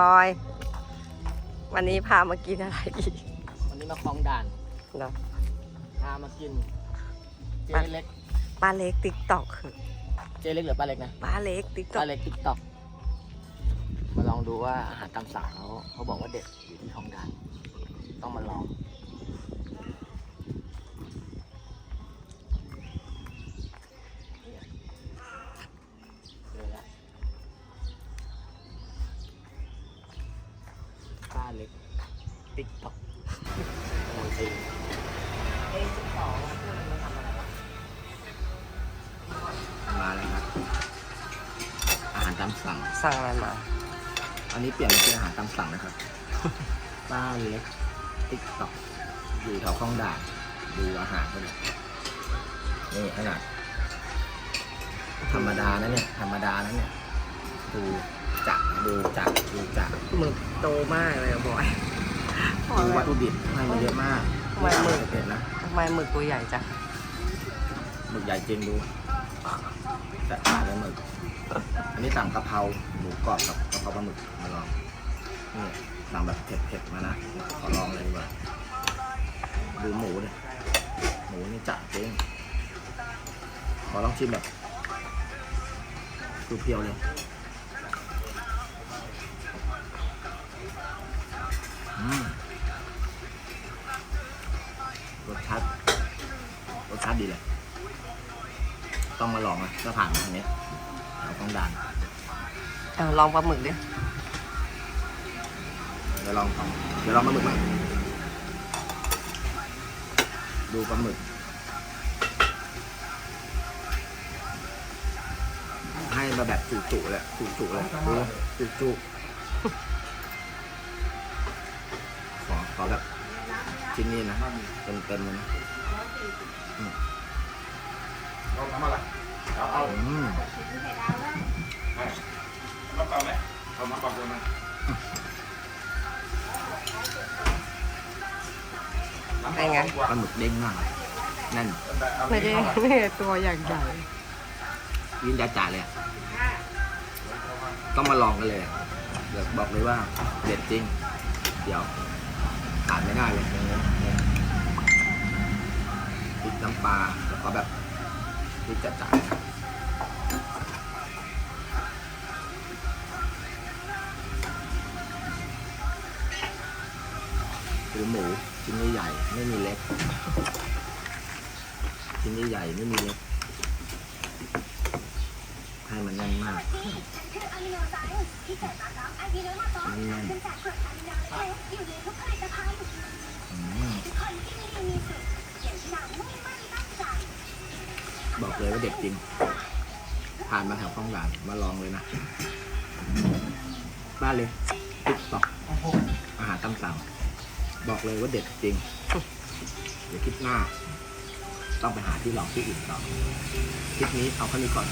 บอย วันนี้พามากินอะไรอีกวันนี้มาคลองด่านเนาะพามากิน เจเล็ก ป้าเล็กติ๊กตอกคือเจเล็กหรือป้าเล็กนะป้าเล็กติ๊กตอป้ากเล็กติ๊กต็อกมาลองดูว่าอาหารตามสั่งเขาเขาบอกว่าเด็ดอยู่ที่คลองด่าน ต้องมาลอง เล็กติ๊กต็อกโอ้ยจริงเอ๊ะติ๊กต็อกมันทำอะไรวะมาแล้วครับอาหารตามสั่ง สั่งอะไรมา อันนี้เปลี่ยนมาเป็นอาหารตามสั่งนะครับ ป้าเล็กติ๊กต็อกอยู่แถวคลองด่านดูอาหารก็เลยนี่ขนาดธรรมดานะเนี่ย ธรรมดานะเนี่ยดู จักดูจักดูจักหมึกโตมากเลยอะบอยดูวัตถุดิบให้มันเยอะมากทำไมหมึกเผ็ดนะ ทำไมหมึกตัวใหญ่จังหมึกใหญ่จริงดูแต่ตาเลยหมึก อันนี้สั่งกะเพราหมูกรอบกับกะเพราปลาหมึกมาลองนี่สั่งแบบเผ็ดๆมานะ ขอลองเลยดีกว่าดูหมูเลยหมูนี่จัดจริงขอลองชิมแบบเพียวๆเลย รสชาติรสชาติดีเลย ต้องมาลองนะถ้าผ่านมาทางนี้เราต้องดันเอาลองปลาหมึกดิเดี๋ยวลองเดี๋ยวลองปลาหมึกมั้งดูปลาหมึกให้มาแบบจุๆเลยจุๆเลยดูจุๆข อขอแบบชิ้นนี้นะเต็มๆเลยนะเอาทำอะไรเอาเอาอืมมาเปล่าไหมเอามาเปล่าเลยไหมเป็นไงปลาหมึกเด้งมากแน่นไม่ได้ไม่ได้ตัวอย่างใหญ่ยินจ่าจ่าเลยอะต้องมาลองกันเลยอะเดี๋ยวบอกเลยว่าเด็ดจริง เดี๋ยว ขาดไม่ได้เลยเนี่ยนี่ยพริกน้ำปลาแล้วก็แบบพริกจ่าจ่านะคือหมูชิ้นใหญ่ไม่มีเล็ก ชิ้นใหญ่ไม่มีเล็ก ให้มันแน่นมากแน่น บอกเลยว่าเด็ดจริง ผ่านมาแถวคลองด่านมาลองเลยนะบ้านเลยติ๊กตอกอาหารตามสั่งบอกเลยว่าเด็ดจริง เดี๋ยวคลิปหน้า ต้องไปหาที่ลองที่อื่นต่อคลิปนี้เอาแค่นี้ก่อน